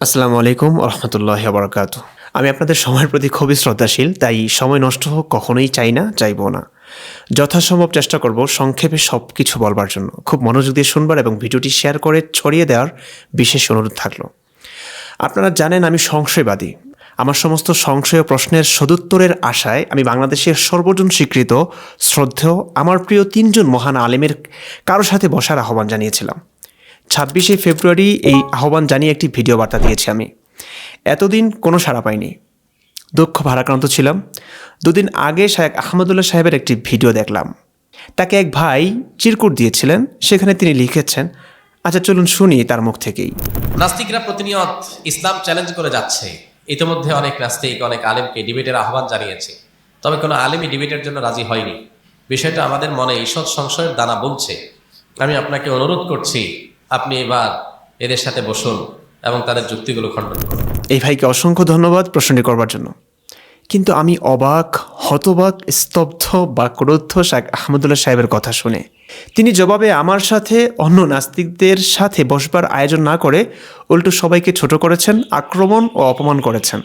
আসসালামু আলাইকুম রহমতুল্লাহ বরকাত আমি আপনাদের সময়ের প্রতি খুবই শ্রদ্ধাশীল, তাই সময় নষ্ট হোক, কখনোই চাই না, চাইব না। যথাসম্ভব চেষ্টা করব সংক্ষেপে সব কিছু বলবার জন্য। খুব মনোযোগ দিয়ে শুনবার এবং ভিডিওটি শেয়ার করে ছড়িয়ে দেওয়ার বিশেষ অনুরোধ থাকল। আপনারা জানেন আমি সংশয়বাদী। আমার সমস্ত সংশয় প্রশ্নের সদুত্তরের আশায় আমি বাংলাদেশের সর্বজন স্বীকৃত, শ্রদ্ধেয়, আমার প্রিয় তিনজন মহান আলেমের কারও সাথে বসার আহ্বান জানিয়েছিলাম। ছাব্বিশে ফেব্রুয়ারি এই আহ্বান জানিয়ে একটি ভিডিও বার্তা দিয়েছি আমি। এতদিন কোনো সাড়া পাইনি। দুঃখ ভারাক্রান্ত ছিলাম। দুদিন আগে শায়েক আহমদুল্লাহ সাহেবের একটি ভিডিও দেখলাম। তাকে এক ভাই চিরকুট দিয়েছিলেন, সেখানে তিনি লিখেছেন আচ্ছা চলুন শুনি তার মুখ থেকেই। নাস্তিকরা প্রতিনিয়ত ইসলাম চ্যালেঞ্জ করে যাচ্ছে। ইতিমধ্যে অনেক নাস্তিক, অনেক আলেমকে ডিবেটের আহ্বান জানিয়েছে। তবে কোনো আলেমই ডিবেটের জন্য রাজি হয়নি। বিষয়টা আমাদের মনে ঈষৎ সংশয়ের দানা বলছে আমি আপনাকে অনুরোধ করছি আপনি এবার এদের সাথে বসুন এবং তাদের যুক্তিগুলো খণ্ডন করুন। এই ভাইকে অসংখ্য ধন্যবাদ প্রশ্নটি করবার জন্য। কিন্তু আমি অবাক হতবাক স্তব্ধ বা ক্রুদ্ধ শাহ আহমদুল্লাহ সাহেবের কথা শুনে। তিনি জবাবে আমার সাথে অন্য নাস্তিকদের সাথে বসবার আয়োজন না করে উল্টো সবাইকে ছোট করেছেন আক্রমণ ও অপমান করেছেন।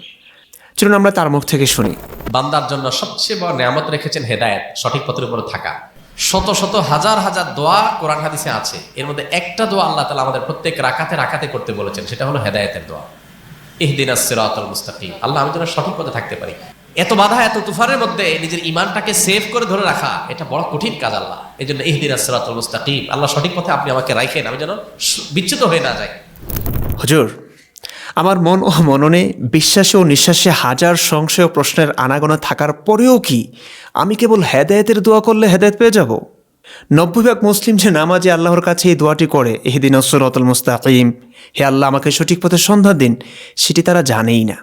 চলুন আমরা তার মুখ থেকে শুনি। বান্দার জন্য সবচেয়ে বড় নিয়ামত রেখেছেন হেদায়েত সঠিক পথের উপরে থাকা। শত শত হাজার হাজার দোয়া কোরআন হাদিসে আছে। এর মধ্যে একটা দোয়া আল্লাহ তালা আমাদের প্রত্যেক রাকাতে রাকাতে করতে বলেছেন, সেটা হলো হেদায়েতের দোয়া। ইহদিন সিরাতুল মুস্তাকিম। আল্লাহ আমি যেন সঠিক পথে থাকতে পারি। এত বাধা, এত তুফানের মধ্যে নিজের ইমানটাকে সেভ করে ধরে রাখা, এটা বড় কঠিন কাজ আল্লাহ। এই জন্য ইহদিন সিরাতুল মুস্তাকিম। আল্লাহ সঠিক পথে আপনি আমাকে রাখেন আমি যেন বিচ্যুত হয়ে না যাই। হুজুর আমার মন ও মননে বিশ্বাসে ও নিঃশ্বাসে হাজার সংশয় প্রশ্নের আনাগোনা থাকার পরেও কি আমি কেবল হেদায়েতের দোয়া করলে হেদায়েত পেয়ে যাব? নব্বই ভাগ মুসলিম যে নামাজে আল্লাহর কাছে এই দোয়াটি করে এহদিন অসরতুল মুস্তাকিম হে আল্লাহ, আমাকে সঠিক পথে সন্ধান দিন, সেটি তারা জানেই না।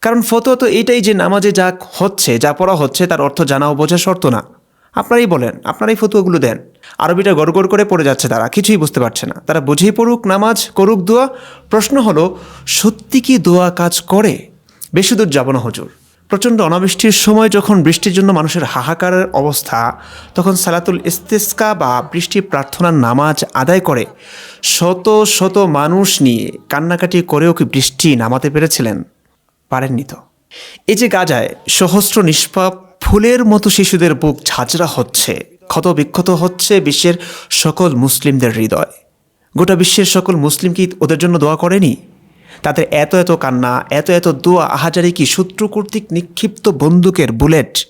কারণ ফতোয়া তো এটাই যে নামাজে যা হচ্ছে, যা পড়া হচ্ছে, তার অর্থ জানা ও বোঝা শর্ত না। আপনারাই বলেন, আপনারাই ফতুয়াগুলো দেন। আরবিটা গড়গড় করে পড়ে যাচ্ছে তারা, কিছুই বুঝতে পারছে না। তারা বুঝেই পড়ুক, নামাজ, করুক দোয়া। প্রশ্ন হলো, সত্যি কি দোয়া কাজ করে? বেশি দূর যাব না, হজুর। প্রচণ্ড অনাবৃষ্টির সময় যখন বৃষ্টির জন্য মানুষের হাহাকারের অবস্থা, তখন সালাতুল ইস্তেস্কা বা বৃষ্টি প্রার্থনার নামাজ আদায় করে শত শত মানুষ নিয়ে। কান্নাকাটি করেও কি বৃষ্টি নামাতে পেরেছিলেন? পারেননি তো। এই যে গাজায় সহস্র নিষ্পাপ ফুলের মতো শিশুদের বুক ঝাঁঝরা হচ্ছে ক্ষত বিক্ষত হচ্ছে বিশ্বের সকল মুসলিমদের হৃদয়। গোটা বিশ্বের সকল মুসলিম কি ওদের জন্য দোয়া করেনি? তাদের এত এত কান্না, এত এত দোয়া, আহাজারি কি শত্রু কর্তৃক নিক্ষিপ্ত বন্দুকের বুলেট?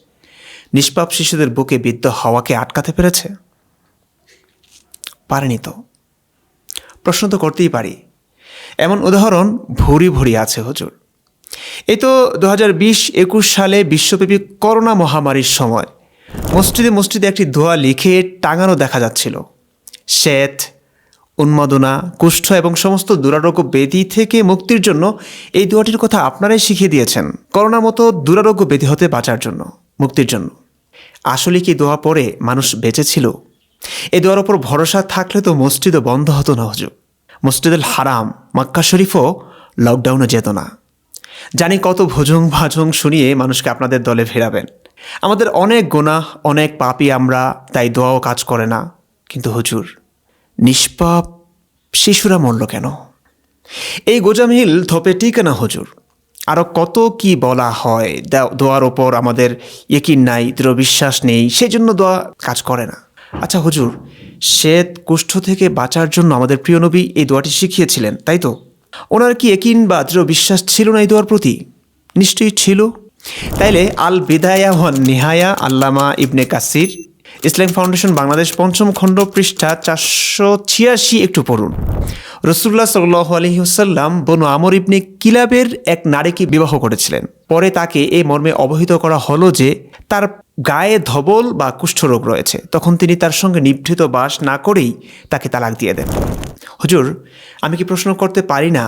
নিষ্পাপ শিশুদের বুকে বিদ্ধ হওয়াকে আটকাতে পেরেছে? পারেনি তো। প্রশ্ন তো করতেই পারি। এমন উদাহরণ ভুরি ভুরি আছে, হুজুর। এই তো দু হাজার বিশ একুশ সালে বিশ্বব্যাপী করোনা মহামারীর সময়। মসজিদে মসজিদে একটি দোয়া লিখে টাঙানো দেখা যাচ্ছিল। শ্বেত, উন্মাদনা, কুষ্ঠ এবং সমস্ত দুরারোগ্য ব্যাধি থেকে মুক্তির জন্য এই দোয়াটির কথা আপনারাই শিখিয়ে দিয়েছেন। করোনার মতো দুরারোগ্য ব্যাধি হতে বাঁচার জন্য, মুক্তির জন্য। আসলে কি দোয়া পড়ে মানুষ বেঁচেছিল এই দোয়ার ওপর ভরসা থাকলে তো মসজিদও বন্ধ হতো না হুজুর। মসজিদুল হারাম, মক্কা শরীফও লকডাউনে যেত না। জানি কত ভোজং ভাজং শুনিয়ে মানুষকে আপনাদের দলে ফেরাবেন। আমাদের অনেক গোনাহ, অনেক পাপি আমরা তাই দোয়াও কাজ করে না। কিন্তু হুজুর, নিষ্পাপ শিশুরা মরল কেন? এই গোজামিল থপে টিকে না হুজুর। আরও কত কি বলা হয় দোয়ার ওপর আমাদের ইকিন নাই, দৃঢ় বিশ্বাস নেই সেই জন্য দোয়া কাজ করে না। আচ্ছা হুজুর, শ্বেত কুষ্ঠ থেকে বাঁচার জন্য আমাদের প্রিয় নবী এই দোয়াটি শিখিয়েছিলেন, তাই তো? ওনার কি একিন বা দৃঢ় বিশ্বাস ছিল না এই দোয়ার প্রতি? নিশ্চয়ই ছিল। তাইলে আল বিদায়া হন নিহায়া আল্লামা ইবনে কাসির, ইসলাম ফাউন্ডেশন বাংলাদেশ পঞ্চম খণ্ড পৃষ্ঠা চারশো ছিয়াশি একটু পড়ুন। রসুল্লাহ সাল্লাহ আলহিহসাল্লাম বনু আমর ইবনে কিলাবের এক নারীকে বিবাহ করেছিলেন। পরে তাকে এই মর্মে অবহিত করা হলো যে তার গায়ে ধবল বা কুষ্ঠরোগ রয়েছে। তখন তিনি তার সঙ্গে নিভৃত বাস না করেই তাকে তালাক দিয়ে দেন। হুজুর, আমি কি প্রশ্ন করতে পারি না?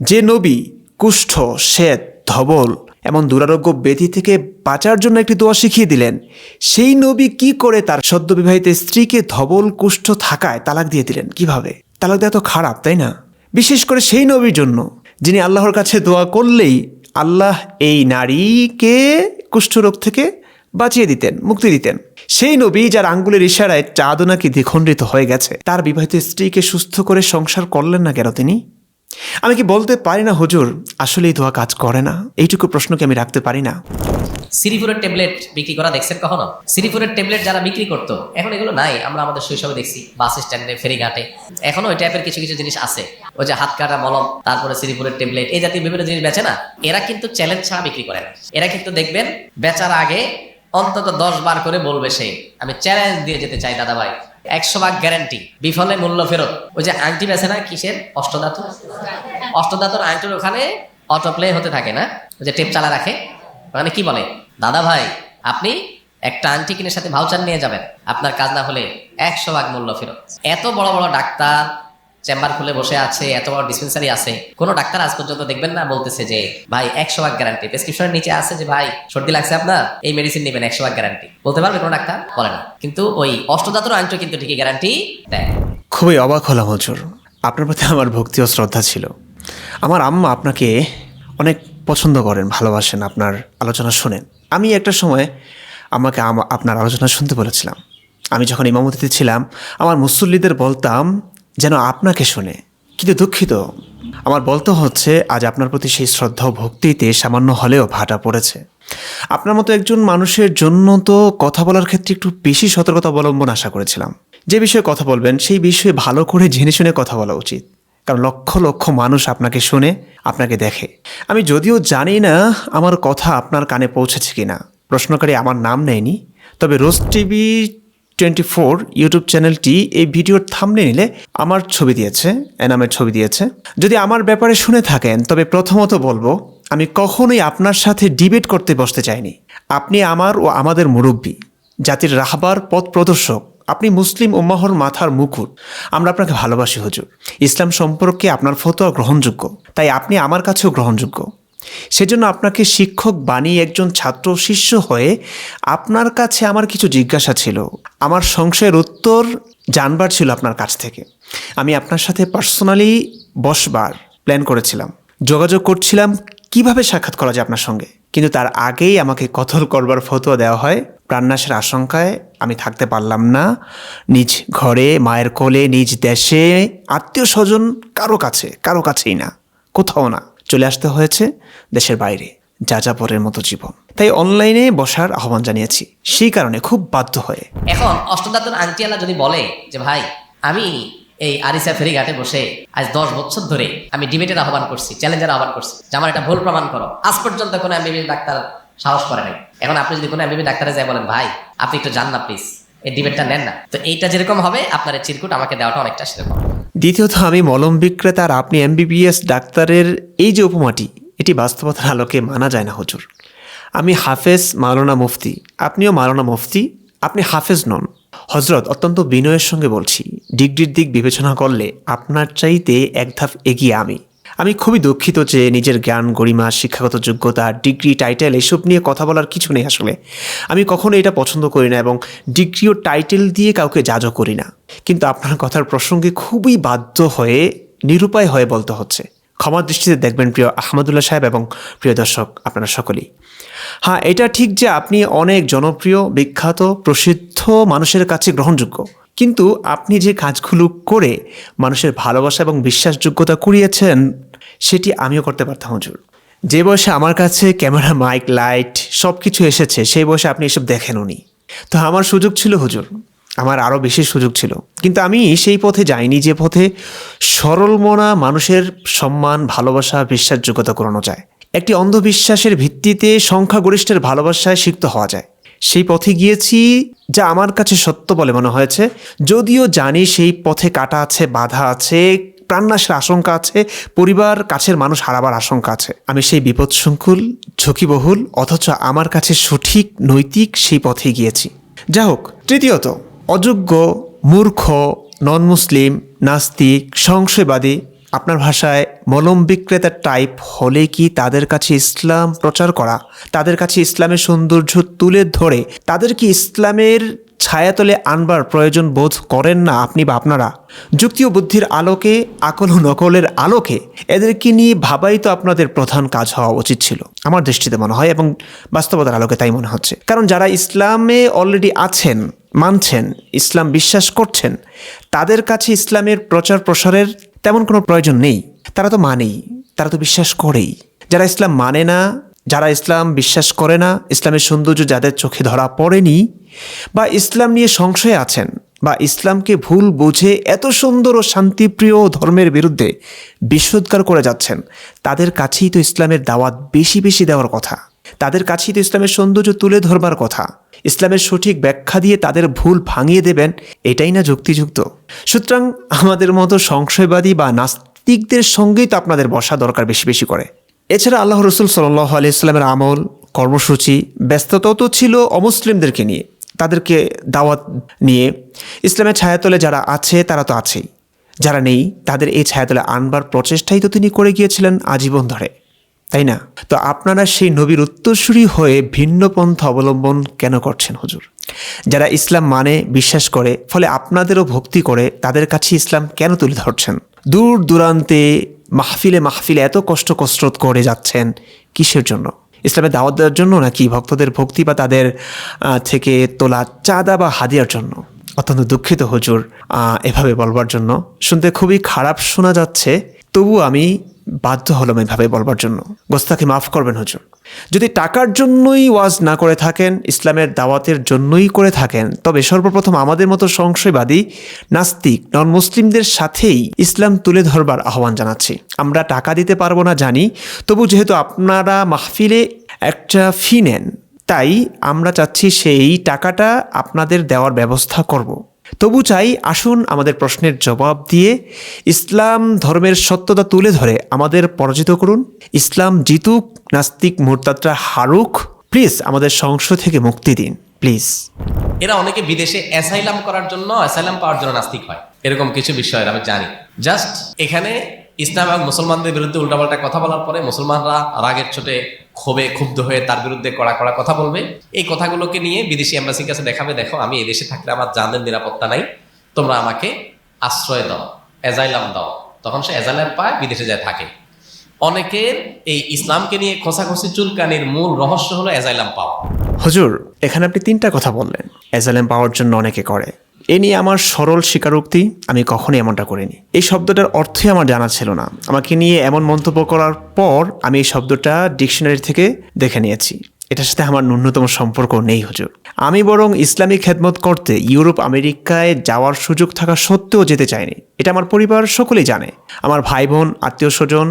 যে নবী কুষ্ঠ, শ্বেত, ধবল এমন দুরারোগ্য ব্যাধি থেকে বাঁচার জন্য একটি দোয়া শিখিয়ে দিলেন, সেই নবী কি করে তার সদ্যবিবাহিত স্ত্রীকে ধবল, কুষ্ঠ থাকায় তালাক দিয়ে দিলেন? কীভাবে? তালাক দেওয়া তো খারাপ, তাই না? বিশেষ করে সেই নবীর জন্য, যিনি আল্লাহর কাছে দোয়া করলেই আল্লাহ এই নারীকে কুষ্ঠরোগ থেকে বাঁচিয়ে দিতেন, মুক্তি দিতেন। সেই নবী যার আঙ্গুলের ইশারায় চাঁদ নাকি দ্বিখণ্ডিত হয়ে গেছে, তার বিবাহিত স্ত্রীকে সুস্থ করে সংসার করলেন না কেন তিনি? আমি কি বলতে পারি না, হুজুর? আসলে এই দোয়া কাজ করে না। এইটুকু প্রশ্নকে আমি রাখতে পারি না। সিরিপুরের ট্যাবলেট বিক্রি করা দেখছেন কখনো? সিরিপুরের ট্যাবলেট যারা বিক্রি করতো, এখন এগুলো নাই, আমরা আমাদের শৈশবে দেখছি, বাস স্ট্যান্ডে, ফেরিঘাটে। এখনও ওই টাইপের কিছু কিছু জিনিস আছে। ওই যে হাত কাটা মলম, তারপরে সিরিপুরের ট্যাবলেট এই জাতীয় বিভিন্ন জিনিস বেচে না। এরা কিন্তু চ্যালেঞ্জ ছাড়া বিক্রি করে না। এরা কিন্তু দেখবেন, বেচার আগে অন্তত দশ বার করে বলবে সে। আমি চ্যালেঞ্জ দিয়ে যেতে চাই দাদা ভাই একশো ভাগ গ্যারান্টি বিফলে মূল্য ফেরত। ওই যে আংটি বেছে না, কিসের? অষ্টধাতু? অষ্টধাতুর আংটির ওখানে অটো প্লে হতে থাকে না, ওই যে টেপ চালা রাখে। ওখানে কি বলে? দাদা ভাই আপনি একটা আংটি কিনে সাথে ভাউচার নিয়ে যাবেন। আপনার কাজ না হলে একশো ভাগ মূল্য ফেরত। এত বড় বড় ডাক্তার চেম্বার খুলে বসে আছে, এত বড় ডিসপেন্সারি আছে। কোনো ডাক্তার আজ পর্যন্ত দেখবেন না, বলতেছে যে, ভাই, একশো ভাগ গ্যারান্টি প্রেসক্রিপশনের নিচে আছে যে, ভাই, সর্দি লাগছে আপনার, এই মেডিসিন নেবেন, একশো ভাগ গ্যারান্টি বলতে পারবে কোনো ডাক্তার? বলে না। কিন্তু ওই অষ্টদাতুর আংটি কিন্তু ঠিকই গ্যারান্টি দেয়। খুবই অবাক হলাম, হুজুর। আপনার প্রতি আমার ভক্তি ও শ্রদ্ধা ছিল। আমার আম্মা আপনাকে অনেক পছন্দ করেন, ভালোবাসেন, আপনার আলোচনা শোনেন। আমি একটা সময় আমাকে আম- আপনার আলোচনা শুনতে বলেছিলাম। আমি যখন ইমামতিতে ছিলাম, আমার মুসল্লিদের বলতাম যেন আপনাকে শুনে। কিন্তু দুঃখিত। আমার বলতে হচ্ছে, আজ আপনার প্রতি সেই শ্রদ্ধা ও ভক্তিতে সামান্য হলেও ভাটা পড়েছে। আপনার মতো একজন মানুষের জন্য তো কথা বলার ক্ষেত্রে একটু বেশি সতর্কতা অবলম্বন আশা করেছিলাম। যে বিষয়ে কথা বলবেন, সেই বিষয়ে ভালো করে জেনে শুনে কথা বলা উচিত। কারণ লক্ষ লক্ষ মানুষ আপনাকে শুনে, আপনাকে দেখে। আমি যদিও জানি না আমার কথা আপনার কানে পৌঁছেছে কিনা। প্রশ্নকারী আমার নাম নেয়নি। তবে Roj TV twenty four YouTube চ্যানেলটি এই ভিডিওর থামনে নিলে আমার ছবি দিয়েছে, এনামের ছবি দিয়েছে। যদি আমার ব্যাপারে শুনে থাকেন, তবে প্রথমত বলব, আমি কখনোই আপনার সাথে ডিবেট করতে বসতে চাইনি। আপনি আমার ও আমাদের মুরব্বী, জাতির রাহবার পথ প্রদর্শক, আপনি মুসলিম উম্মাহর মাথার মুকুট। আমরা আপনাকে ভালোবাসি, হুজুর। ইসলাম সম্পর্কে আপনার ফতোয়া গ্রহণযোগ্য। তাই আপনি আমার কাছেও গ্রহণযোগ্য। সেজন্য আপনাকে শিক্ষক বানিয়ে একজন ছাত্র শিষ্য হয়ে আপনার কাছে আমার কিছু জিজ্ঞাসা ছিল। আমার সংশয়ের উত্তর জানবার ছিল আপনার কাছ থেকে। আমি আপনার সাথে পার্সোনালি বসবার প্ল্যান করেছিলাম। যোগাযোগ করছিলাম কীভাবে সাক্ষাৎ করা যায় আপনার সঙ্গে। কিন্তু তার আগেই আমাকে কতল করবার ফতোয়া দেওয়া হয়। প্রাণনাশের আশঙ্কায় আমি থাকতে পারলাম না। নিজ ঘরে, মায়ের কোলে, নিজ দেশে, আত্মীয় স্বজন কারও কাছে, কারও কাছেই না। কোথাও না। চলে আসতে হয়েছে দেশের বাইরে যাযাবরের মতো জীবন। তাই অনলাইনে বসার আহ্বান জানিয়েছি। সেই কারণে খুব বাধ্য হয়ে। এখন অষ্টদাতুর আংটিওয়ালা যদি বলে যে, ভাই, আমি এই আরিসা ফেরিঘাটে বসে আজ দশ বছর ধরে আমি ডিবেটের আহ্বান করছি চ্যালেঞ্জের আহ্বান করছি। যে, আমার এটা ভুল প্রমাণ করো। আজ পর্যন্ত কোনো এমবিবি ডাক্তার সাহস করে নাই। এখন আপনি যদি কোনো এমবিবি ডাক্তারে যায় বলেন, ভাই, আপনি একটু জান না প্লিজ এই ডিবেটটা নেন না। তো এইটা যেরকম হবে, আপনার চিরকুট আমাকে দেওয়াটা অনেকটা সেরকম। দ্বিতীয়ত আমি মলম বিক্রেতা আর আপনি এমবিবিএস ডাক্তারের এই যে উপমাটি, এটি বাস্তবতার আলোকে মানা যায় না, হজুর। আমি হাফেজ মাওলানা মুফতি। আপনিও মাওলানা মুফতি, আপনি হাফেজ নন। হজরত অত্যন্ত বিনয়ের সঙ্গে বলছি, ডিগ্রির দিক বিবেচনা করলে আপনার চাইতে এক ধাপ এগিয়ে আমি। আমি খুবই দুঃখিত যে নিজের জ্ঞান, গরিমা, শিক্ষাগত যোগ্যতা, ডিগ্রি, টাইটেল এসব নিয়ে কথা বলার কিছু নেই আসলে। আমি কখনো এটা পছন্দ করি না এবং ডিগ্রি ও টাইটেল দিয়ে কাউকে জাজও করি না। কিন্তু আপনার কথার প্রসঙ্গে খুবই বাধ্য হয়ে, নিরুপায় হয়ে বলতে হচ্ছে। ক্ষমার দৃষ্টিতে দেখবেন প্রিয় আহমদুল্লাহ সাহেব এবং প্রিয় দর্শক আপনারা সকলেই। হ্যাঁ এটা ঠিক যে আপনি অনেক জনপ্রিয়, বিখ্যাত, প্রসিদ্ধ মানুষের কাছে গ্রহণযোগ্য। কিন্তু আপনি যে কাজগুলো করে মানুষের ভালোবাসা এবং বিশ্বাসযোগ্যতা কুড়িয়েছেন সেটি আমিও করতে পারতাম, হুজুর। যে বয়সে আমার কাছে ক্যামেরা, মাইক, লাইট সব কিছু এসেছে, সেই বয়সে আপনি এসব দেখেন উনি। তো আমার সুযোগ ছিল, হুজুর। আমার আরও বেশি সুযোগ ছিল। কিন্তু আমি সেই পথে যাইনি, যে পথে সরল মনা মানুষের সম্মান, ভালোবাসা, বিশ্বাসযোগ্যতা করানো যায়। একটি অন্ধবিশ্বাসের ভিত্তিতে সংখ্যাগরিষ্ঠের ভালোবাসায় সিক্ত হওয়া যায়। সেই পথে গিয়েছি, যা আমার কাছে সত্য বলে মনে হয়েছে। যদিও জানি সেই পথে কাটা আছে, বাধা আছে প্রাণনাশের আশঙ্কা আছে, পরিবার, কাছের মানুষ হারাবার আশঙ্কা আছে। আমি সেই বিপদসংকুল, ঝুঁকিবহুল, অথচ আমার কাছে সঠিক, নৈতিক সেই পথে গিয়েছি। যা হোক তৃতীয়ত, অযোগ্য, মূর্খ নন মুসলিম নাস্তিক, সংশয়বাদী, আপনার ভাষায় মলম বিক্রেতার টাইপ হলে কি তাদের কাছে ইসলাম প্রচার করা, তাদের কাছে ইসলামের সৌন্দর্য তুলে ধরে, তাদের কি ইসলামের ছায়াতলে আনবার প্রয়োজন বোধ করেন না আপনি বা আপনারা। যুক্তি ও বুদ্ধির আলোকে, আকল ও নকলের আলোকে এদেরকে নিয়ে ভাবাই তো আপনাদের প্রধান কাজ হওয়া উচিত ছিল। আমার দৃষ্টিতে মনে হয় এবং বাস্তবতার আলোকে তাই মনে হচ্ছে। কারণ যারা ইসলামে অলরেডি আছেন, মানছেন, ইসলাম বিশ্বাস করছেন, তাদের কাছে ইসলামের প্রচার প্রসারের তেমন কোনো প্রয়োজন নেই। তারা তো মানেই, তারা তো বিশ্বাস করেই। যারা ইসলাম মানে না, যারা ইসলাম বিশ্বাস করে না, ইসলামের সৌন্দর্য যাদের চোখে ধরা পড়েনি বা ইসলাম নিয়ে সংশয়ে আছেন বা ইসলামকে ভুল বুঝে এত সুন্দর ও শান্তিপ্রিয় ধর্মের বিরুদ্ধে বিশ্বোদ্গার করে যাচ্ছেন, তাদের কাছেই তো ইসলামের দাওয়াত বেশি বেশি দেওয়ার কথা। তাদের কাছেই তো ইসলামের সৌন্দর্য তুলে ধরবার কথা। ইসলামের সঠিক ব্যাখ্যা দিয়ে তাদের ভুল ভাঙিয়ে দেবেন, এটাই না যুক্তিযুক্ত। সুতরাং আমাদের মতো সংশয়বাদী বা নাস্তিকদের সঙ্গেই তো আপনাদের বসা দরকার বেশি বেশি করে। এছাড়া আল্লাহ রসুল সাল্লাহ আলি আলিয়াল্লামের আমল, কর্মসূচি ব্যস্ততাও তো ছিল অমুসলিমদেরকে নিয়ে। তাদেরকে দাওয়াত নিয়ে ইসলামের ছায়াতলে যারা আছে, তারা তো আছেই। যারা নেই, তাদের এই ছায়াতলে আনবার প্রচেষ্টাই তো তিনি করে গিয়েছিলেন আজীবন ধরে। তাই না? তো আপনারা সেই নবীর উত্তরসূরি হয়ে ভিন্ন পন্থা অবলম্বন কেন করছেন হুজুর? যারা ইসলাম মানে বিশ্বাস করে, ফলে আপনাদেরও ভক্তি করে, তাদের কাছে ইসলাম কেন তুলে ধরছেন? দূর দূরান্তে মাহফিলে মাহফিলে এত কষ্ট কসরত করে যাচ্ছেন কিসের জন্য? ইসলামের দাওয়াত দেওয়ার জন্য নাকি ভক্তদের ভক্তি বা তাদের থেকে তোলা চাঁদা বা হাদিয়ার জন্য? অত্যন্ত দুঃখিত হুজুর এভাবে বলবার জন্য। শুনতে খুবই খারাপ শোনা যাচ্ছে তবু আমি বাধ্য হলাম এভাবে বলবার জন্য। গোস্তাকে মাফ করবেন হুজুর। যদি টাকার জন্যই ওয়াজ না করে থাকেন, ইসলামের দাওয়াতের জন্যই করে থাকেন, তবে সর্বপ্রথম আমাদের মতো সংশয়বাদী, নাস্তিক নন মুসলিমদের সাথেই ইসলাম তুলে ধরবার আহ্বান জানাচ্ছি। আমরা টাকা দিতে পারব না জানি, তবু যেহেতু আপনারা মাহফিলে একটা ফি নেন। তাই আমরা চাচ্ছি সেই টাকাটা আপনাদের দেওয়ার ব্যবস্থা করব। তবু চাই আসুন আমাদের প্রশ্নের জবাব দিয়ে ইসলাম ধর্মের সত্যতা তুলে ধরে আমাদের পরাজিত করুন। ইসলাম জিতুক, নাস্তিক মোরতাত্রা হারুক প্লিজ আমাদের সংশয় থেকে মুক্তি দিন প্লিজ এরা অনেকে বিদেশে অ্যাসাইলাম করার জন্য অ্যাসাইলাম পাওয়ার জন্য নাস্তিক হয়। এরকম কিছু বিষয়ের আমি জানি। জাস্ট এখানে ইসলাম এবং মুসলমানদের বিরুদ্ধে উল্টাপাল্টা কথা বলার পরে মুসলমানরা রাগের ছোটে, ক্ষোভে ক্ষুব্ধ হয়ে তার বিরুদ্ধে কড়া কড়া কথা বলবে। এই কথাগুলোকে নিয়ে বিদেশি এম্বাসির কাছে দেখাবে, দেখো, আমি এই দেশে থাকলে আমার জানের নিরাপত্তা নাই। তোমরা আমাকে আশ্রয় দাও অ্যাজাইলাম দাও। তখন সে অ্যাজাইলাম পায়, বিদেশে যায় থাকে। অনেকের এই ইসলামকে নিয়ে খোসাখসি চুলকানির মূল রহস্য হলো অ্যাজাইলাম পাওয়া। হুজুর, এখানে আপনি তিনটা কথা বললেন। অ্যাজালেম পাওয়ার জন্য অনেকে করে। এ নিয়ে আমার সরল স্বীকারোক্তি আমি কখনোই এমনটা করিনি। এই শব্দটার অর্থই আমার জানা ছিল না। আমাকে নিয়ে এমন মন্তব্য করার পর আমি এই শব্দটা ডিকশনারি থেকে দেখে নিয়েছি। এটার সাথে আমার ন্যূনতম সম্পর্ক নেই, হুজুর। আমি বরং ইসলামিক খেদমত করতে ইউরোপ, আমেরিকায় যাওয়ার সুযোগ থাকা সত্ত্বেও যেতে চাইনি। এটা আমার পরিবার সকলেই জানে। আমার ভাই বোন আত্মীয় স্বজন,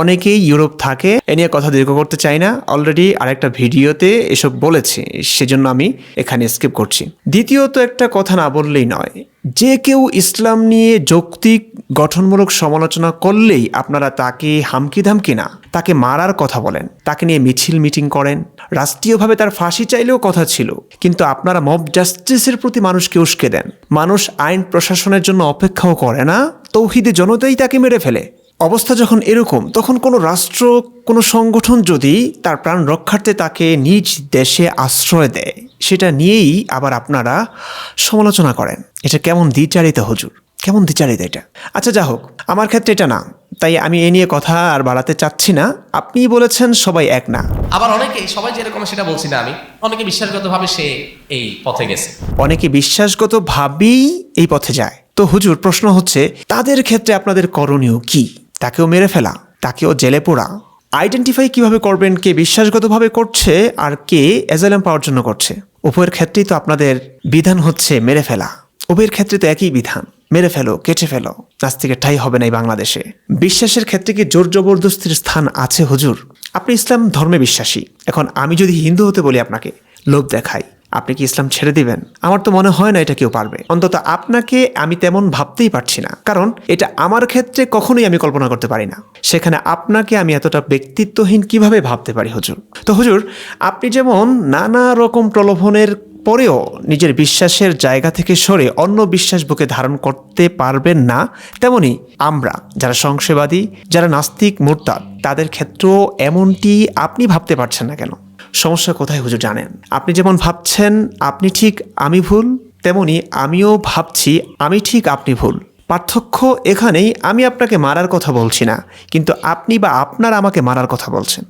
অনেকেই ইউরোপ থাকে। এ নিয়ে কথা দীর্ঘ করতে চাই না। অলরেডি আরেকটা ভিডিওতে এসব বলেছি, সেজন্য আমি এখানে স্কিপ করছি। দ্বিতীয়ত একটা কথা না বললেই নয়, যে কেউ ইসলাম নিয়ে যৌক্তিক, গঠনমূলক সমালোচনা করলেই আপনারা তাকে হামকি ধামকি না, তাকে মারার কথা বলেন, তাকে নিয়ে মিছিল মিটিং করেন। রাষ্ট্রীয়ভাবে তার ফাঁসি চাইলেও কথা ছিল, কিন্তু আপনারা মব জাস্টিসের প্রতি মানুষকে উস্কে দেন। মানুষ আইন প্রশাসনের জন্য অপেক্ষাও করে না তৌহিদে জনতাই তাকে মেরে ফেলে। অবস্থা যখন এরকম তখন কোনো রাষ্ট্র কোনো সংগঠন যদি তার প্রাণ রক্ষার্থে তাকে নিজ দেশে আশ্রয় দেয় সেটা নিয়েই আবার আপনারা সমালোচনা করেন। এটা কেমন দ্বিচারিতা হুজুর? কেমন দ্বিচারিতা এটা? আচ্ছা যা হোক আমার ক্ষেত্রে এটা না। তাই আমি এ নিয়ে কথা আর বাড়াতে চাচ্ছি না। আপনি বলেছেন সবাই এক না। আবার অনেকে সবাই যেরকম সেটা বলছি না আমি। অনেকে বিশ্বাসগতভাবে সে এই পথে গেছে। অনেকে বিশ্বাসগতভাবেই এই পথে যায়। তো হুজুর, প্রশ্ন হচ্ছে, তাদের ক্ষেত্রে আপনাদের করণীয় কি? তাকেও মেরে ফেলা, তাকেও জেলে পোড়া। আইডেন্টিফাই কীভাবে করবেন, কে বিশ্বাসগতভাবে করছে আর কে অ্যাজালাম পাওয়ার জন্য করছে? উভয়ের ক্ষেত্রেই তো আপনাদের বিধান হচ্ছে মেরে ফেলা। উভয়ের ক্ষেত্রে তো একই বিধান, মেরে ফেলো, কেটে ফেলো। নাস্তিকের ঠাই হবে না এই বাংলাদেশে। বিশ্বাসের ক্ষেত্রে কি জোর জবরদস্তির স্থান আছে হুজুর? আপনি ইসলাম ধর্মে বিশ্বাসী। এখন আমি যদি হিন্দু হতে বলি আপনাকে, লোভ দেখাই আপনি কি ইসলাম ছেড়ে দিবেন? আমার তো মনে হয় না এটা কেউ পারবে। অন্তত আপনাকে আমি তেমন ভাবতেই পারছি না। কারণ এটা আমার ক্ষেত্রে কখনোই আমি কল্পনা করতে পারি না। সেখানে আপনাকে আমি এতটা ব্যক্তিত্বহীন কীভাবে ভাবতে পারি, হুজুর? তো হুজুর, আপনি যেমন নানা রকম প্রলোভনের পরেও নিজের বিশ্বাসের জায়গা থেকে সরে অন্য বিশ্বাস বুকে ধারণ করতে পারবেন না, তেমনি আমরা যারা সংশয়বাদী যারা নাস্তিক, মোরতাদ, তাদের ক্ষেত্রেও এমনটি আপনি ভাবতে পারছেন না কেন? সমস্যা কোথায় হুজুর জানেন? আপনি যেমন ভাবছেন আপনি ঠিক, আমি ভুল, তেমনি আমিও ভাবছি আমি ঠিক, আপনি ভুল। পার্থক্য এখানেই আমি আপনাকে মারার কথা বলছি না, কিন্তু আপনি বা আপনার আমাকে মারার কথা বলছেন।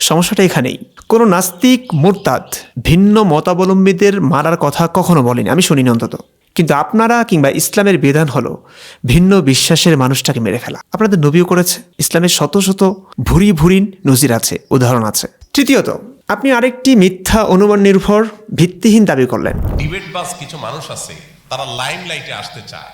সমস্যাটা এখানেই। কোনো নাস্তিক, মোরতাদ, ভিন্ন মতাবলম্বীদের মারার কথা কখনো বলেনি, আমি শুনিনি অন্তত। কিন্তু আপনারা কিংবা ইসলামের বিধান হলো ভিন্ন বিশ্বাসের মানুষটাকে মেরে ফেলা। আপনাদের নবীও করেছে, ইসলামের শত শত ভুরি ভুরি নজির আছে, উদাহরণ আছে। তৃতীয়ত আপনি আরেকটি মিথ্যা অনুমান নির্ভর ভিত্তিহীন দাবি করলেন। ডিবেট বাস কিছু মানুষ আছে তারা লাইম লাইটে আসতে চায়।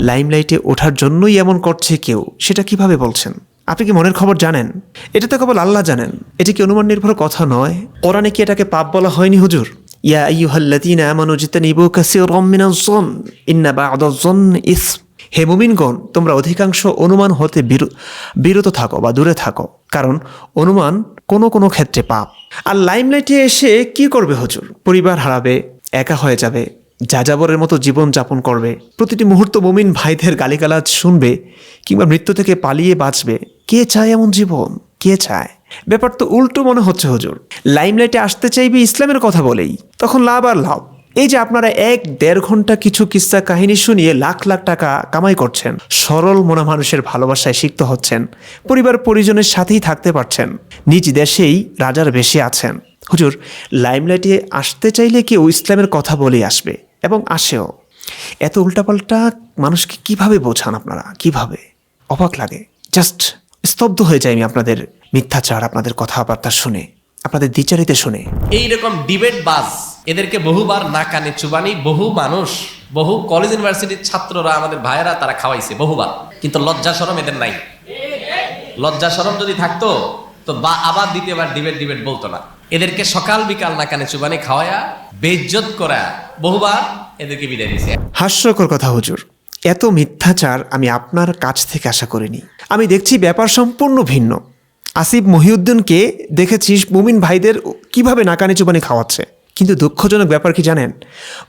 লাইমলাইটে ওঠার জন্যই এমন করছে কেউ সেটা কীভাবে বলছেন? আপনি কি মনের খবর জানেন? এটা তো কেবল আল্লাহ জানেন। এটা কি অনুমান নির্ভর কথা নয়? কোরআনে কি এটাকে পাপ বলা হয়নি হুজুর? ইয়া আইয়ুহাল্লাযীনা আমানু জিতানিবু কাসীরাম মিনাজ যন ইন্না বা'দাজ যন ইসম হে মুমিনগণ, তোমরা অধিকাংশ অনুমান হতে বির- বিরত থাকো বা দূরে থাকো, কারণ অনুমান কোনো কোনো ক্ষেত্রে পাপ। আর লাইমলাইটে এসে কি করবে হজুর? পরিবার হারাবে, একা হয়ে যাবে, যাযাবরের মতো জীবন যাপন করবে, প্রতিটি মুহূর্ত মুমিন ভাইদের গালিগালাজ শুনবে, কিংবা মৃত্যু থেকে পালিয়ে বাঁচবে। কে চায় এমন জীবন? কে চায়? ব্যাপার তো উল্টো মনে হচ্ছে হজুর। লাইমলাইটে আসতে চাইবে ইসলামের কথা বলেই, তখন লাভ আর লাভ। এই যে আপনারা এক দেড় ঘণ্টা কিছু কিস্সা কাহিনী শুনিয়ে লাখ লাখ টাকা কামাই করছেন, সরল মনা মানুষের ভালোবাসায় সিক্ত হচ্ছেন, পরিবার পরিজনের সাথেই থাকতে পারছেন, নিজ দেশেই রাজার বেশি আছেন। হুজুর, লাইমলাইটে আসতে চাইলে কেউ ইসলামের কথা বলেই আসবে? এবং আসেও। এত উল্টাপাল্টা মানুষকে কীভাবে বোঝান আপনারা? কীভাবে? অবাক লাগে। জাস্ট স্তব্ধ হয়ে যাই আমি আপনাদের মিথ্যাচার, আপনাদের কথাবার্তা শুনে। আপনাদের দ্বিচারিতে শুনে। এইরকম ডিবেট বাজ। এদেরকে বহুবার না কানে চুবানি বহু মানুষ বহু কলেজ ইউনিভার্সিটির ছাত্ররা আমাদের ভাইয়েরা তারা খাওয়াইছে বহুবার। কিন্তু লজ্জা সরম এদের নাই। লজ্জা সরম যদি থাকতো তো বা আবার দ্বিতীয়বার ডিবেট ডিবেট বলতো না। এদেরকে সকাল বিকাল না কানে চুবানি খাওয়ায়া বেজ্জত করা বহুবার এদেরকে বিদায় দিছে। হাস্যকর কথা হুজুর। এত মিথ্যাচার আমি আপনার কাছ থেকে আশা করিনি। আমি দেখছি ব্যাপার সম্পূর্ণ ভিন্ন। আসিফ মহিউদ্দিনকে দেখেছিস মুমিন ভাইদের কীভাবে নাকানি চুবানি খাওয়াচ্ছে? কিন্তু দুঃখজনক ব্যাপার কি জানেন?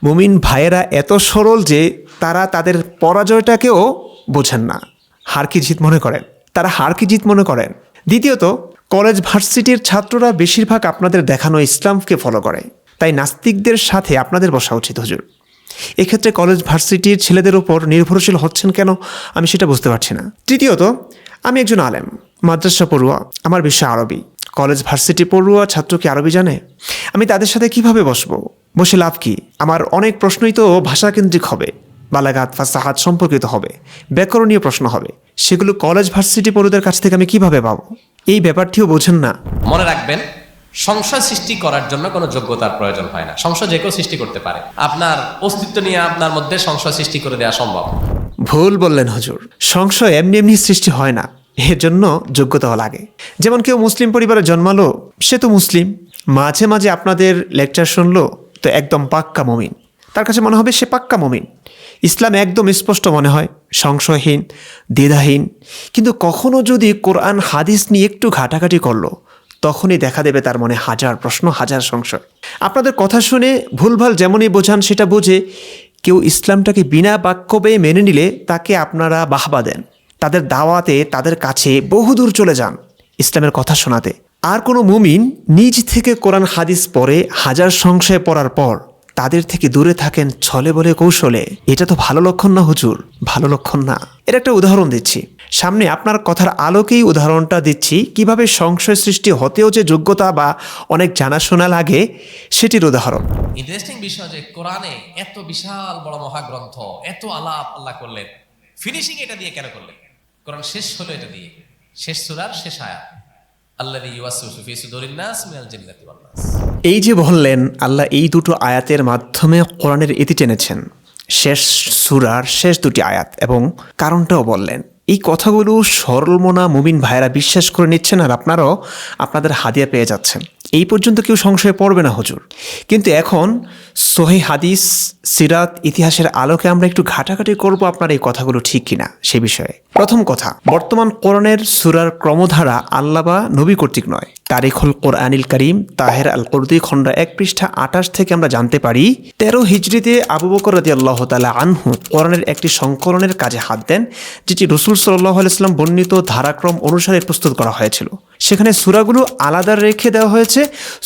মুমিন ভাইয়েরা এত সরল যে তারা তাদের পরাজয়টাকেও বোঝেন না। হার কি জিত মনে করেন? তারা হার কি জিত মনে করেন? দ্বিতীয়ত, কলেজ ভার্সিটির ছাত্ররা বেশিরভাগ আপনাদের দেখানো ইসলামকে ফলো করে। তাই নাস্তিকদের সাথে আপনাদের বসা উচিত, হুজুর। এক্ষেত্রে কলেজ ভার্সিটির ছেলেদের ওপর নির্ভরশীল হচ্ছেন কেন? আমি সেটা বুঝতে পারছি না। তৃতীয়ত, আমি একজন আলেম। মাদ্রাসা পড়ুয়া আমার বিষয় আরবি। কলেজ ভার্সিটি পড়ুয়া ছাত্র কি আরবি জানে? আমি তাদের সাথে কীভাবে বসবো? বসে লাভ কি? আমার অনেক প্রশ্নই তো ভাষাকেন্দ্রিক হবে। বালাগাত ফাসাহাত সম্পর্কিত হবে। ব্যাকরণীয় প্রশ্ন হবে সেগুলো কলেজ ভার্সিটি পড়ুদের কাছ থেকে আমি কীভাবে পাবো? এই ব্যাপারটিও বোঝেন না। মনে রাখবেন সংশয় সৃষ্টি করার জন্য কোনো যোগ্যতার প্রয়োজন হয় না। সংশয় যে কেউ সৃষ্টি করতে পারে। আপনার অস্তিত্ব নিয়ে আপনার মধ্যে সংশয় সৃষ্টি করে দেওয়া সম্ভব। ভুল বললেন হুজুর। সংশয় এমনি এমনি সৃষ্টি হয় না। এর জন্য যোগ্যতাও লাগে। যেমন কেউ মুসলিম পরিবারে জন্মালো, সে তো মুসলিম। মাঝে মাঝে আপনাদের লেকচার শুনলো, তো একদম পাক্কা মমিন। তার কাছে মনে হবে সে পাক্কা মমিন। ইসলাম একদম স্পষ্ট মনে হয়, সংশয়হীন, দ্বিধাহীন। কিন্তু কখনো যদি কোরআন, হাদিস নিয়ে একটু ঘাটাঘাটি করল, তখনই দেখা দেবে তার মনে হাজার প্রশ্ন, হাজার সংশয়। আপনাদের কথা শুনে ভুলভাল যেমনই বোঝান, সেটা বোঝে কেউ ইসলামটাকে বিনা বাক্য বেয়ে মেনে নিলে তাকে আপনারা বাহবা দেন। তাদের দাওয়াতে তাদের কাছে বহুদূর চলে যান ইসলামের কথা শোনাতে। আর কোনো মুমিন নিজ থেকে কোরআন হাদিস পড়ে হাজার সংশয়ে পড়ার পর তাদের থেকে দূরে থাকেন ছলে বলে কৌশলে। এটা তো ভালো লক্ষণ না হুজুর? ভালো লক্ষণ না। এর একটা উদাহরণ দিচ্ছি। সামনে আপনার কথার আলোকেই উদাহরণটা দিচ্ছি, কীভাবে সংশয় সৃষ্টি হতেও যে যোগ্যতা বা অনেক জানাশোনা লাগে সেটির উদাহরণ। ইন্টারেস্টিং বিষয় যে কোরআনে এত বিশাল বড় মহাগ্রন্থ, এত আলাপ আল্লাহ করলেন। ফিনিশিং এটা দিয়ে কেন করলেন? কোরআন শেষ হলো এটা দিয়ে। শেষ সুরার শেষ আয়াত। এই যে বললেন, আল্লাহ এই দুটো আয়াতের মাধ্যমে কোরআনের ইতি টেনেছেন। শেষ সুরার শেষ দুটি আয়াত এবং কারণটাও বললেন। এই কথাগুলো সরলমনা মুমিন ভাইয়েরা বিশ্বাস করে নিচ্ছেন আর আপনারাও আপনাদের হাদিয়া পেয়ে যাচ্ছেন। এই পর্যন্ত কেউ সংশয়ে পড়বে না, হুজুর। কিন্তু এখন সোহে হাদিস, সিরাত, ইতিহাসের আলোকে আমরা একটু ঘাটাঘাটি করব আপনার এই কথাগুলো ঠিক কিনা সে বিষয়ে। প্রথম কথা, বর্তমান কোরআনের সুরার ক্রমধারা আল্লাহ বা নবী কর্তৃক নয়। তারিখুল কোরআনিল করিম, তাহের আল কর্দি খণ্ড এক পৃষ্ঠা আঠাশ থেকে আমরা জানতে পারি, তেরো হিজড়িতে আবু বকর রাদি আল্লাহ তালা আনহু কোরআনের একটি সংকলনের কাজে হাত দেন, যেটি রসুল সাল্লাহ আলাইস্লাম বর্ণিত ধারাক্রম অনুসারে প্রস্তুত করা হয়েছিল। সেখানে সুরাগুলো আলাদা রেখে দেওয়া হয়েছে,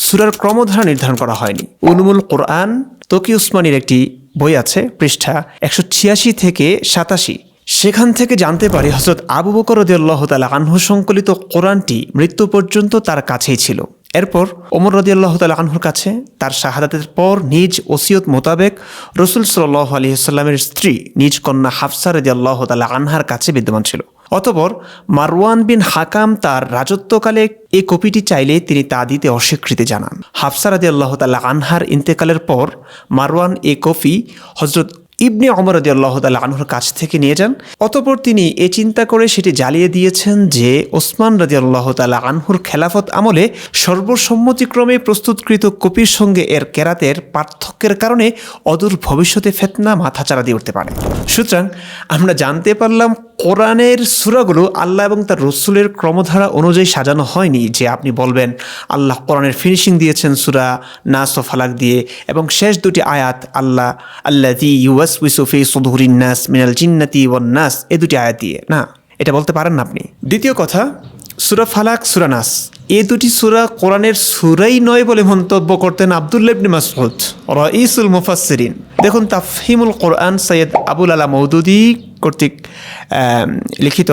সুরার ক্রমধারা নির্ধারণ করা হয়নি। উলুমুল কোরআন তকি উসমানির একটি বই আছে, পৃষ্ঠা একশো ছিয়াশি থেকে সাতাশি। সেখান থেকে জানতে পারি হজরত আবু বকর রদিয়াল্লাহ তালা আনহু সংকলিত কোরআনটি মৃত্যু পর্যন্ত তার কাছেই ছিল। এরপর ওমর রদিয়াল্লাহ তাল আনহুর কাছে তার শাহাদাতের পর নিজ ওসিয়ত মোতাবেক রসুল সাল্লাহ আলহিহাল্লামের স্ত্রী নিজ কন্যা হাফসা রদিয়াল্লাহ তাল আনহার কাছে বিদ্যমান ছিল। অতপর মারওয়ান বিন হাকাম তার রাজত্বকালে এই কপিটি চাইলে তিনি তা দিতে অস্বীকৃতি জানান। হাফসারাদি আল্লাহ তাল্লাহ আনহার ইন্তেকালের পর মারওয়ান এ কপি হজরত ইবনে অমর রদি আল্লাহ তাল্লাহ আনহুর কাছ থেকে নিয়ে যান। অতপর তিনি এ চিন্তা করে সেটি জ্বালিয়ে দিয়েছেন যে, ওসমান রাজি আল্লাহ তাল্লাহ আনহুর খেলাফত আমলে সর্বসম্মতিক্রমে প্রস্তুতকৃত কপির সঙ্গে এর কেরাতের পার্থক্যের কারণে অদূর ভবিষ্যতে ফেতনা মাথাচাড়া দিয়ে উঠতে পারে। সুতরাং আমরা জানতে পারলাম, কোরআনের সুরাগুলো আল্লাহ এবং তার রসুলের ক্রমধারা অনুযায়ী সাজানো হয়নি যে আপনি বলবেন, আল্লাহ কোরআনের ফিনিশিং দিয়েছেন সুরা নাস ও ফালাক দিয়ে এবং শেষ দুটি আয়াত, আল্লাহ আল্লাহ ইউএস নাস মিনাল জিন্নাতি নাস। এ দুটি আয়াত দিয়ে। না, এটা বলতে পারেন না আপনি। দ্বিতীয় কথা, সুরা ফালাক, সুরা নাস। এ দুটি সুরা কোরআনের সুরাই নয় বলে মন্তব্য করতেন আবদুল্লাহ মাসুদ রাইসুল মুফাসসিরিন। দেখুন, তাফহিমুল কোরআন সৈয়দ আবুল আলা মৌদুদি কর্তৃক লিখিত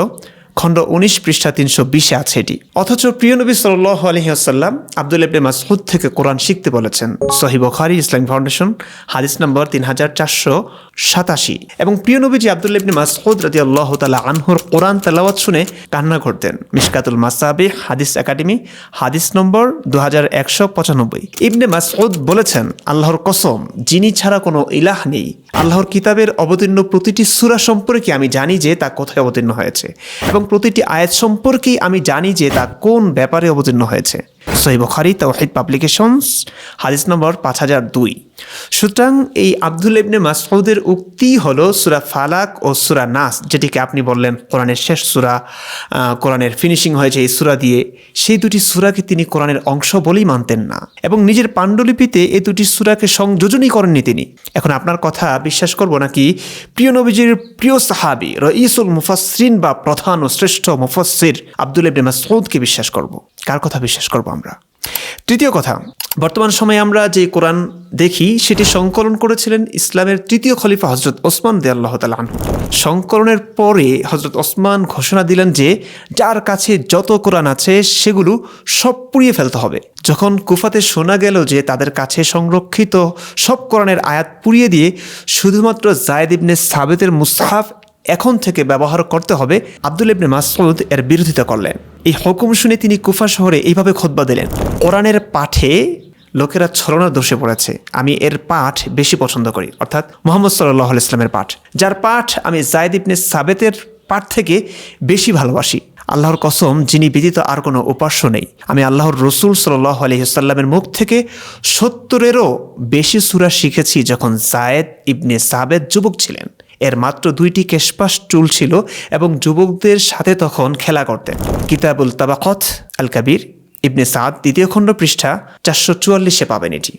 খণ্ড উনিশ পৃষ্ঠা তিনশো বিশে আছে এটি। অথচ প্রিয় নবী সাল্লাহ আলহিহাসাল্লাম আব্দুল ইবনে মাসউদ থেকে কোরআন শিখতে বলেছেন। সহি বখারি ইসলাম ফাউন্ডেশন, হাদিস নম্বর তিন হাজার চারশো সাতাশি। এবং প্রিয় নবীজি আব্দুল ইবনে মাসউদ রাজি আল্লাহ তালা আনহুর কোরআন তেলাওয়াত শুনে কান্না করতেন। মিশকাতুল মাসাবি হাদিস একাডেমি, হাদিস নম্বর দু হাজার একশো পঁচানব্বই। ইবনে মাসউদ বলেছেন, আল্লাহর কসম, যিনি ছাড়া কোনো ইলাহ নেই। আল্লাহর কিতাবের অবতীর্ণ প্রতিটি সূরা সম্পর্কে আমি জানি যে তা কোথায় অবতীর্ণ হয়েছে। এবং প্রতিটি আয়াত সম্পর্কেই আমি জানি যে তা কোন ব্যাপারে অবতীর্ণ হয়েছে। সহি বখারি, তাওহিদ পাবলিকেশনস, হাদিস নম্বর পাঁচ হাজার দুই। সুতরাং এই আব্দুল ইবনে মাসউদের উক্তি হলো সুরা ফালাক ও সুরা নাস, যেটিকে আপনি বললেন কোরআনের শেষ সুরা কোরআনের ফিনিশিং হয়েছে এই সুরা দিয়ে। সেই দুটি সুরাকে তিনি কোরআনের অংশ বলেই মানতেন না। এবং নিজের পাণ্ডুলিপিতে এই দুটি সুরাকে সংযোজনই করেননি তিনি। এখন আপনার কথা বিশ্বাস করব নাকি? প্রিয় নবীজির প্রিয় সাহাবি, রঈসুল মুফাসরিন বা প্রধান ও শ্রেষ্ঠ মুফাসির আব্দুল ইবনে মাসউদকে বিশ্বাস করব। কার কথা বিশ্বাস করব আমরা? তৃতীয় কথা, বর্তমান সময়ে আমরা যে কোরআন দেখি, সেটি সংকলন করেছিলেন ইসলামের তৃতীয় খলিফা হজরত ওসমান দে আল্লাহ তালা আনহু। সংকলনের পরে হজরত ওসমান ঘোষণা দিলেন যে, যার কাছে যত কোরআন আছে, সেগুলো সব পুড়িয়ে ফেলতে হবে। যখন কুফাতে শোনা গেল যে তাদের কাছে সংরক্ষিত সব কোরআনের আয়াত পুড়িয়ে দিয়ে, শুধুমাত্র জায়দ ইবনে সাবেতের মুসহাফ এখন থেকে ব্যবহার করতে হবে আব্দুল ইবনে মাসউদ এর বিরোধিতা করলেন এই হুকুম শুনে তিনি কুফা শহরে এইভাবে খোদবা দিলেন, কোরআনের পাঠে লোকেরা ছলনার দোষে পড়েছে। আমি এর পাঠ বেশি পছন্দ করি। অর্থাৎ মোহাম্মদ সাল্লাহ ইসলামের পাঠ। যার পাঠ আমি জায়দ ইবনে সাবেতের পাঠ থেকে বেশি ভালোবাসি। আল্লাহর কসম, যিনি ব্যতীত আর কোনো উপাস্য নেই। আমি আল্লাহর রসুল সাল্লাহ আলহিসাল্লামের মুখ থেকে সত্তরেরও বেশি সুরা শিখেছি যখন জায়েদ ইবনে সাবেদ যুবক ছিলেন। এর মাত্র দুইটি কেশপাস চুল ছিল এবং যুবকদের সাথে তখন খেলা করতেন। কিতাবুল তাবাকত আল কাবির ইবনে সাদ দ্বিতীয় খণ্ড পৃষ্ঠা চারশো চুয়াল্লিশে পাবেন এটি।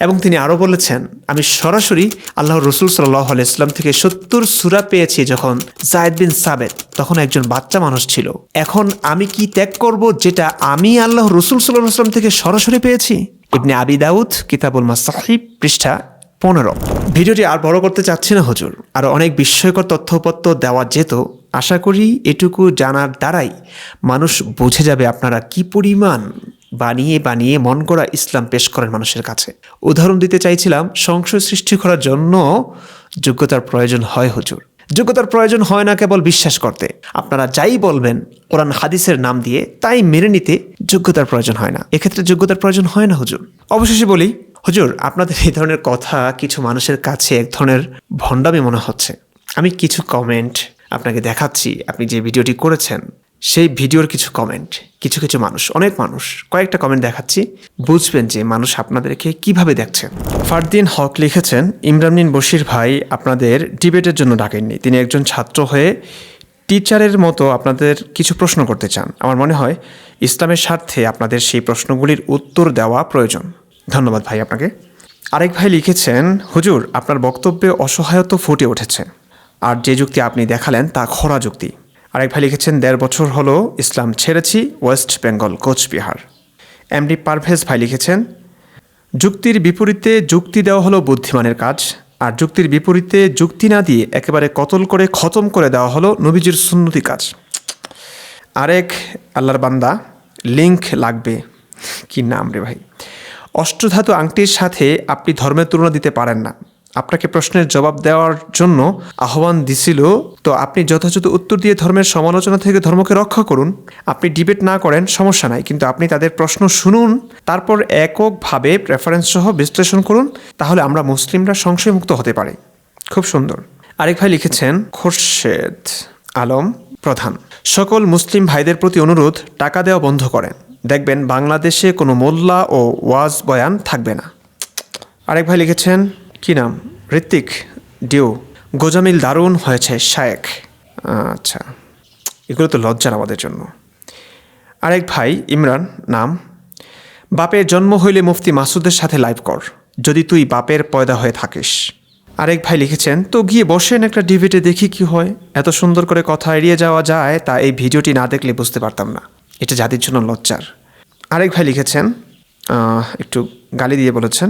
এবং তিনি আরও বলেছেন, আমি সরাসরি আল্লাহ রসুল সাল্লাহ ইসলাম থেকে সত্তর সুরা পেয়েছি যখন জায়দ বিন সাবেদ তখন একজন বাচ্চা মানুষ ছিল। এখন আমি কি ত্যাগ করব যেটা আমি আল্লাহ রসুল সাল্লাহ ইসলাম থেকে সরাসরি পেয়েছি? ইবনে আবি দাউদ কিতাবুল মাসাহিব পৃষ্ঠা পনেরো। ভিডিওটি আর বড় করতে চাচ্ছি না, হুজুর। আরও অনেক বিস্ময়কর তথ্যপত্র দেওয়া যেত। আশা করি এটুকু জানার দ্বারাই মানুষ বুঝে যাবে আপনারা কি পরিমাণ বানিয়ে বানিয়ে মন করা ইসলাম পেশ করেন মানুষের কাছে। উদাহরণ দিতে চাইছিলাম, সংশয় সৃষ্টি করার জন্য যোগ্যতার প্রয়োজন হয়, হুজুর। যোগ্যতার প্রয়োজন হয় না কেবল বিশ্বাস করতে। আপনারা যাই বলবেন, কোরআন হাদিসের নাম দিয়ে তাই মেনে নিতে যোগ্যতার প্রয়োজন হয় না। এক্ষেত্রে যোগ্যতার প্রয়োজন হয় না, হুজুর। অবশেষে বলি হুজুর, আপনাদের এই ধরনের কথা কিছু মানুষের কাছে এক ধরনের ভণ্ডামি মনে হচ্ছে। আমি কিছু কমেন্ট আপনাকে দেখাচ্ছি, আপনি যে ভিডিওটি করেছেন, সেই ভিডিওর কিছু কমেন্ট কিছু কিছু মানুষ, অনেক মানুষ, কয়েকটা কমেন্ট দেখাচ্ছি। বুঝবেন যে মানুষ আপনাদেরকে কীভাবে দেখছেন। ফারদিন হক লিখেছেন ইমরানিন বশির ভাই আপনাদের ডিবেটের জন্য ডাকেননি। তিনি একজন ছাত্র হয়ে টিচারের মতো আপনাদের কিছু প্রশ্ন করতে চান। আমার মনে হয় ইসলামের স্বার্থে আপনাদের সেই প্রশ্নগুলির উত্তর দেওয়া প্রয়োজন। ধন্যবাদ ভাই আপনাকে। আরেক ভাই লিখেছেন, হুজুর, আপনার বক্তব্যে অসহায়ত্ব ফুটে উঠেছে। আর যে যুক্তি আপনি দেখালেন তা খরা যুক্তি। আরেক ভাই লিখেছেন, দেড় বছর হলো ইসলাম ছেড়েছি, West Bengal, Coochbehar. MD Parvez ভাই লিখেছেন, যুক্তির বিপরীতে যুক্তি দেওয়া হলো বুদ্ধিমানের কাজ, আর যুক্তির বিপরীতে যুক্তি না দিয়ে একেবারে কতল করে খতম করে দেওয়া হলো নবীজির সুন্নতি কাজ। আরেক, আল্লাহর বান্দা লিংক লাগবে। কি নাম রে ভাই? অষ্টধাতু আংটির সাথে আপনি ধর্মের তুলনা দিতে পারেন না। আপনাকে প্রশ্নের জবাব দেওয়ার জন্য আহ্বান দিছিল, তো আপনি যথাযথ উত্তর দিয়ে ধর্মের সমালোচনা থেকে ধর্মকে রক্ষা করুন। আপনি ডিবেট না করেন, সমস্যা নাই, কিন্তু আপনি তাদের প্রশ্ন শুনুন, তারপর এককভাবে প্রেফারেন্স সহ বিশ্লেষণ করুন, তাহলে আমরা মুসলিমরা সংশয়মুক্ত হতে পারি। খুব সুন্দর। আরেক ভাই লিখেছেন, খোরশেদ। আলম প্রধান। সকল মুসলিম ভাইদের প্রতি অনুরোধ, টাকা দেওয়া বন্ধ করেন। দেখবেন বাংলাদেশে কোনো মোল্লা ও ওয়াজ বয়ান থাকবে না। আরেক ভাই লিখেছেন, কি নাম? ঋত্বিক ডিউ গোজামিল দারুণ হয়েছে শায়েক। আচ্ছা এগুলো তো লজ্জার আমাদের জন্য। আরেক ভাই, ইমরান, নাম, বাপের জন্ম হইলে মুফতি মাসুদের সাথে লাইভ কর। যদি তুই বাপের পয়দা হয়ে থাকিস। আরেক ভাই লিখেছেন, তো গিয়ে বসেন একটা ডিবেটে দেখি কি হয়। এত সুন্দর করে কথা এড়িয়ে যাওয়া যায় তা এই ভিডিওটি না দেখলে বুঝতে পারতাম না। এটা জাতির জন্য লজ্জার। আরেক ভাই লিখেছেন একটু গালি দিয়ে বলেছেন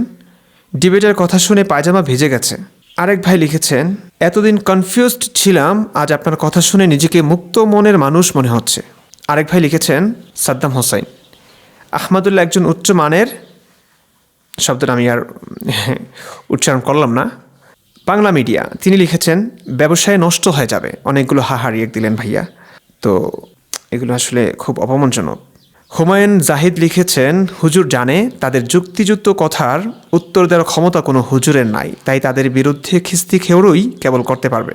ডিবেটের কথা শুনে পায়জামা ভিজে গেছে। আরেক ভাই লিখেছেন, এতদিন কনফিউজড ছিলাম, আজ আপনার কথা শুনে নিজেকে মুক্ত মনের মানুষ মনে হচ্ছে। আরেক ভাই লিখেছেন, সাদ্দাম হোসাইন, আহমদুল্লাহ একজন উচ্চ মানের শব্দটা আমি আর উচ্চারণ করলাম না। বাংলা মিডিয়া, তিনি লিখেছেন, ব্যবসায় নষ্ট হয়ে যাবে। অনেকগুলো হাহা রিয়েক দিলেন ভাইয়া। তো এগুলো আসলে খুব অপমানজনক। হুমায়ুন জাহিদ লিখেছেন, হুজুর জানে, তাদের যুক্তিযুক্ত কথার উত্তর দেওয়ার ক্ষমতা কোনো হুজুরের নাই। তাই তাদের বিরুদ্ধে খিস্তি খেউরই কেবল করতে পারবে।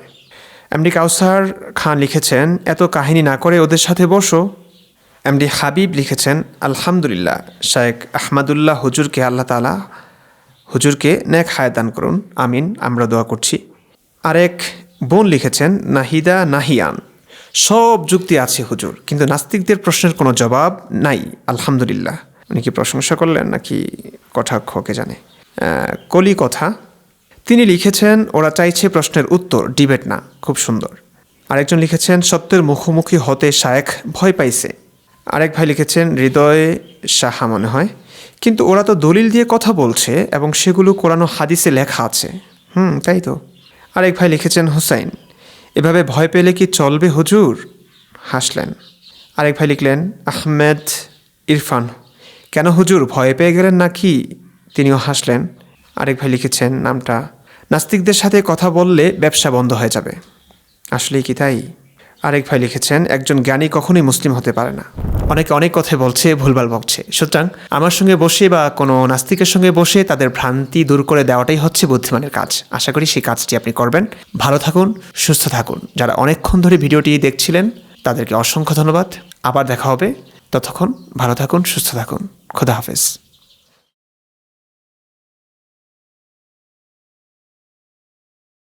এমডি কাউসার খান লিখেছেন, এত কাহিনী না করে ওদের সাথে বসো। এমডি হাবিব লিখেছেন, আলহামদুলিল্লাহ। শায়েক আহমদুল্লাহ হুজুরকে আল্লাহ তালা হুজুরকে নেক হায়াত দান করুন, আমিন, আমরা দোয়া করছি। আরেক বোন লিখেছেন, নাহিদা নাহিয়ান, সব যুক্তি আছে হুজুর, কিন্তু নাস্তিকদের প্রশ্নের কোনো জবাব নাই, আলহামদুলিল্লাহ। উনি কি প্রশংসা করলেন নাকি কটাক্ষকে জানে? কলি কথা। তিনি লিখেছেন, ওরা চাইছে প্রশ্নের উত্তর, ডিবেট না, খুব সুন্দর। আরেকজন লিখেছেন, সত্যের মুখোমুখি হতে শায়েখ ভয় পাইছে। আরেক ভাই লিখেছেন, হৃদয় সাহা মনে হয়। কিন্তু ওরা তো দলিল দিয়ে কথা বলছে এবং সেগুলো কোরআন হাদিসে লেখা আছে। হুম, তাই তো? আরেক ভাই লিখেছেন, হুসাইন, এভাবে ভয় পেলে কি চলবে হুজুর? হাসলেন। আরেক ভাই লিখলেন, আহমেদ ইরফান, কেন হুজুর, ভয় পেয়ে গেলেন নাকি? তিনিও হাসলেন। আরেক ভাই লিখেছেন, নামটা, নাস্তিকদের সাথে কথা বললে ব্যবসা বন্ধ হয়ে যাবে। আসলেই কি তাই? আরেক ভাই লিখেছেন, একজন জ্ঞানী কখনোই মুসলিম হতে পারে না। অনেকে অনেক কথা বলছে, ভুলভাল বকছে। সুতরাং আমার সঙ্গে বসে বা কোনো নাস্তিকের সঙ্গে বসে তাদের ভ্রান্তি দূর করে দেওয়াটাই হচ্ছে বুদ্ধিমানের কাজ। আশা করি সেই কাজটি আপনি করবেন। ভালো থাকুন, সুস্থ থাকুন। যারা অনেকক্ষণ ধরে ভিডিওটি দেখছিলেন, তাদেরকে অসংখ্য ধন্যবাদ। আবার দেখা হবে। ততক্ষণ ভালো থাকুন, সুস্থ থাকুন। খোদা হাফেজ।